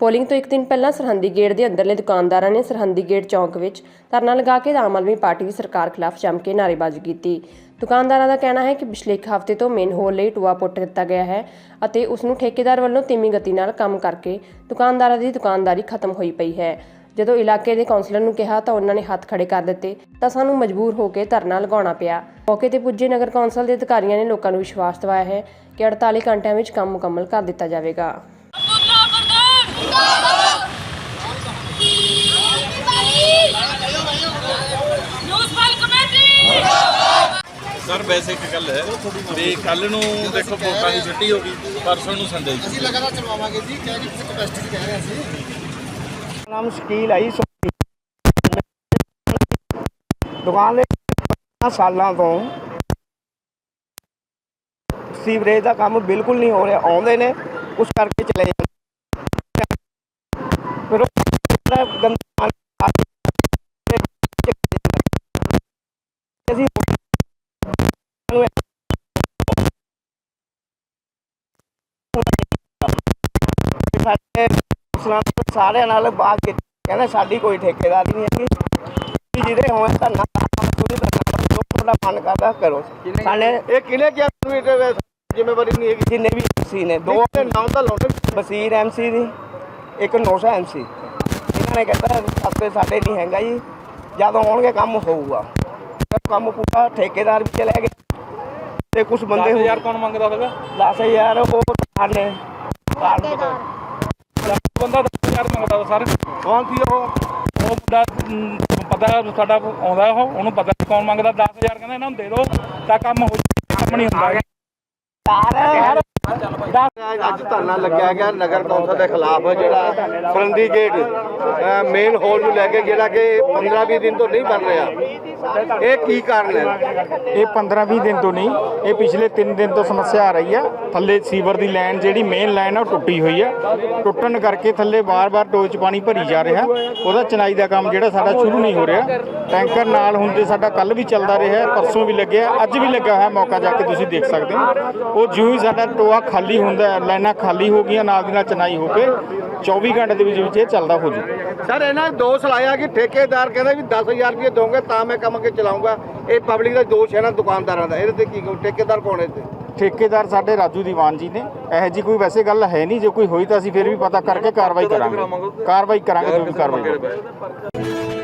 Polling ਤੋਂ ਇੱਕ ਦਿਨ ਪਹਿਲਾਂ ਸਰਹੰਦੀ ਗੇਟ ਦੇ ਅੰਦਰਲੇ ਦੁਕਾਨਦਾਰਾਂ ਨੇ ਸਰਹੰਦੀ ਗੇਟ ਚੌਂਕ ਵਿੱਚ ਧਰਨਾ ਲਗਾ ਕੇ ਆਮ ਆਦਮੀ ਪਾਰਟੀ ਦੀ ਸਰਕਾਰ ਖਿਲਾਫ ਜੰਮ ਕੇ ਨਾਅਰੇਬਾਜ਼ੀ ਕੀਤੀ। ਦੁਕਾਨਦਾਰਾਂ ਦਾ ਕਹਿਣਾ ਹੈ ਕਿ ਪਿਛਲੇ ਇੱਕ ਹਫ਼ਤੇ ਤੋਂ ਮੇਨ ਹੋਲ ਲਈ ਟੂਆ ਪੁੱਟ ਦਿੱਤਾ ਗਿਆ ਹੈ ਅਤੇ ਉਸ ਨੂੰ ਠੇਕੇਦਾਰ ਵੱਲੋਂ ਧੀਮੀ ਗਤੀ ਨਾਲ ਕੰਮ ਕਰਕੇ ਦੁਕਾਨਦਾਰਾਂ ਦੀ ਦੁਕਾਨਦਾਰੀ ਖਤਮ ਹੋਈ ਪਈ ਹੈ। ਜਦੋਂ ਇਲਾਕੇ ਦੇ ਕਾਉਂਸਲਰ ਨੂੰ ਕਿਹਾ ਤਾਂ ਉਹਨਾਂ ਨੇ ਹੱਥ ਖੜੇ ਕਰ ਦਿੱਤੇ ਤਾਂ ਸਾਨੂੰ ਮਜਬੂਰ ਹੋ ਕੇ ਧਰਨਾ ਲਗਾਉਣਾ ਪਿਆ। ਮੌਕੇ ਤੇ ਪੁੱਜੇ ਨਗਰ ਕੌਂਸਲ ਦੇ ਅਧਿਕਾਰੀਆਂ ਨੇ ਲੋਕਾਂ ਨੂੰ ਵਿਸ਼ਵਾਸ ਦਿਵਾਇਆ ਹੈ ਕਿ 48 ਘੰਟਿਆਂ ਵਿੱਚ ਕੰਮ ਮੁਕੰਮਲ ਕਰ ਦਿੱਤਾ ਜਾਵੇਗਾ। ਸਰ ਵੈਸੇ ਇੱਕ ਗੱਲ ਹੈ ਵੀ ਕੱਲ ਨੂੰ ਦੇਖੋ ਵੋਟਾਂ ਦੀ ਛੁੱਟੀ ਹੋ ਗਈ ਪਰਸੋਂ ਨੂੰ ਸੰਡੇ ਅਸੀਂ ਲਗਾਤਾਰ ਚਲਵਾਵਾਂਗੇ ਜੀ ਕਹਿ ਕੇ ਕਿਸੇ ਕਪੈਸਿਟੀ 'ਚ ਕਹਿ ਰਹੇ ਅਸੀਂ। ਨਾਮ ਸ਼ਕੀਲ ਆਈ ਸੋਨੀ। ਦੁਕਾਨ ਦੇ 15 ਸਾਲਾਂ ਤੋਂ ਸੀਵਰੇਜ ਦਾ ਕੰਮ ਬਿਲਕੁਲ ਨਹੀਂ ਹੋ ਰਿਹਾ ਆਉਂਦੇ ਨੇ ਕੁਛ ਕਰਕੇ ਚਲੇ ਜਾਂਦੇ ਗੰਦਾ ਅਸੀਂ ਸਾਡੇ ਸਾਰਿਆਂ ਨਾਲ ਬਾਤ ਕੀਤੀ ਕਹਿੰਦੇ ਸਾਡੀ ਕੋਈ ਠੇਕੇਦਾਰੀ ਨਹੀਂ ਹੈਗੀ। ਤੁਸੀਂ ਜਿਹਦੇ ਹੋਏ ਧੰਨਾ ਜੋ ਤੁਹਾਡਾ ਮਨ ਕਰਦਾ ਕਰੋ। ਸਾਡੇ ਇਹ ਕਿਹਨੇ ਕਿਹਾ ਤੁਹਾਨੂੰ ਜ਼ਿੰਮੇਵਾਰੀ ਨਹੀਂ ਹੈਗੀ? ਜਿੰਨੇ ਵੀ ਐਮਸੀ ਨੇ ਦੋ ਦੋ ਨਾਮ ਤਾਂ ਲਾਉਣੇ। ਬਸੀਰ ਐਮਸੀ ਦੀ। ਇੱਕ ਨੋਸ਼ਾ ਐਮਸੀ ਇਹਨਾਂ ਨੇ ਕਹਿੰਦਾ ਹਫ਼ਤੇ ਸਾਡੇ ਨਹੀਂ ਹੈਗਾ ਜੀ। ਜਦ ਆਉਣਗੇ ਕੰਮ ਹੋਊਗਾ। ਕੰਮ ਪੂਰਾ ਠੇਕੇਦਾਰ ਵੀ ਚਲੇ ਗਏ। ਤੇ ਕੁਝ ਬੰਦੇ ਹੋ ਕੌਣ ਮੰਗਦਾ ਹੋਵੇਗਾ 10000 ਉਹ ਪਤਾ ਬੰਦਾ 10000 ਮੰਗਦਾ ਸਰ। ਕੌਣ ਸੀ ਉਹ? ਉਹ ਮੁੰਡਾ ਪਤਾ ਸਾਡਾ ਆਉਂਦਾ ਉਹ ਉਹਨੂੰ ਪਤਾ ਕੌਣ ਮੰਗਦਾ। 10000 ਕਹਿੰਦਾ ਇਹਨਾਂ ਨੂੰ ਦੇ ਦਿਓ। ਤਾਂ ਕੰਮ ਹੋ। ਕੰਮ ਨਹੀਂ ਹੁੰਦਾ। ਅੱਜ ਧਰਨਾ ਲੱਗਿਆ ਗਿਆ ਨਗਰ ਕੌਂਸਲ ਦੇ ਖਿਲਾਫ, ਜਿਹੜਾ ਫਰੰਦੀ ਗੇਟ ਮੇਨ ਹੋਲ ਨੂੰ ਲੈ ਕੇ ਜਿਹੜਾ ਕਿ 15-20 ਦਿਨ ਤੋਂ ਨਹੀਂ ਬਣ ਰਿਹਾ। ਇਹ ਕੀ ਕਾਰਨ ਹੈ? ਇਹ 15-20 ਦਿਨ ਤੋਂ ਨਹੀਂ, ਇਹ ਪਿਛਲੇ 3 ਦਿਨ ਤੋਂ ਸਮੱਸਿਆ ਆ ਰਹੀ ਆ। ਥੱਲੇ ਸੀਵਰ ਦੀ ਲਾਈਨ ਜਿਹੜੀ ਮੇਨ ਲਾਈਨ ਆ, ਉਹ ਟੁੱਟੀ ਹੋਈ ਆ। ਟੁੱਟਣ ਕਰਕੇ ਥੱਲੇ ਬਾਰ-ਬਾਰ ਟੋਏ 'ਚ ਪਾਣੀ ਭਰੀ ਜਾ ਰਿਹਾ। ਉਹਦਾ ਚਨਾਈ ਦਾ ਕੰਮ ਜਿਹੜਾ ਸਾਡਾ ਸ਼ੁਰੂ ਨਹੀਂ ਹੋ ਰਿਹਾ। ਟੈਂਕਰ ਨਾਲ ਹੁੰਦੇ ਸਾਡਾ ਕੱਲ ਵੀ ਚੱਲਦਾ ਰਿਹਾ, ਪਰਸੋਂ ਵੀ ਲੱਗਿਆ, ਅੱਜ ਵੀ ਲੱਗਾ ਹੋਇਆ ਮੌਕਾ ਜਾ ਕੇ ਤੁਸੀਂ ਦੇਖ ਸਕਦੇ ਹੋ। ਉਹ ਜਿਉਂ ਹੀ ਸਾਡਾ ਟੋਆ ਖਾਲੀ ਹੁੰਦਾ ਹੈ, ਲਾਈਨਾਂ ਖਾਲੀ ਹੋ ਗਈਆਂ ਨਾਲ ਦੀ ਨਾਲ ਚਨਾਈ ਹੋ ਕੇ 24 ਘੰਟੇ ਦੇ ਵਿੱਚ ਵਿੱਚ ਇਹ ਚੱਲਦਾ ਹੋ ਜੂ ਸਰ ਇਹਨਾਂ ਨੇ ਦੋਸ਼ ਲਾਇਆ ਕਿ ਠੇਕੇਦਾਰ ਕਹਿੰਦਾ ਵੀ 10000 ਰੁਪਏ ਦੋਗੇ ਤਾਂ ਮੈਂ ਕੰਮ ਅੱਗੇ ਚਲਾਉਂਗਾ। ਇਹ ਪਬਲਿਕ ਦਾ ਦੋਸ਼ ਹੈ ਨਾ ਦੁਕਾਨਦਾਰਾਂ ਦਾ। ਇਹਦੇ ਤੇ ਕੀ ਕਹੋ ਠੇਕੇਦਾਰ ਕੌਣ ਹੈ ਠੇਕੇਦਾਰ ਸਾਡੇ ਰਾਜੂ ਦੀਵਾਨ ਜੀ ਨੇ। ਇਹੋ ਜੀ ਕੋਈ ਵੈਸੇ ਗੱਲ ਹੈ ਨਹੀਂ ਜੇ ਕੋਈ ਹੋਈ ਤਾਂ ਅਸੀਂ ਫਿਰ ਵੀ ਪਤਾ ਕਰਕੇ ਕਾਰਵਾਈ ਕਰਾਂਗੇ। ਕਾਰਵਾਈ ਕਰਾਂਗੇ ਜੋ ਵੀ ਕਾਰਵਾਈ।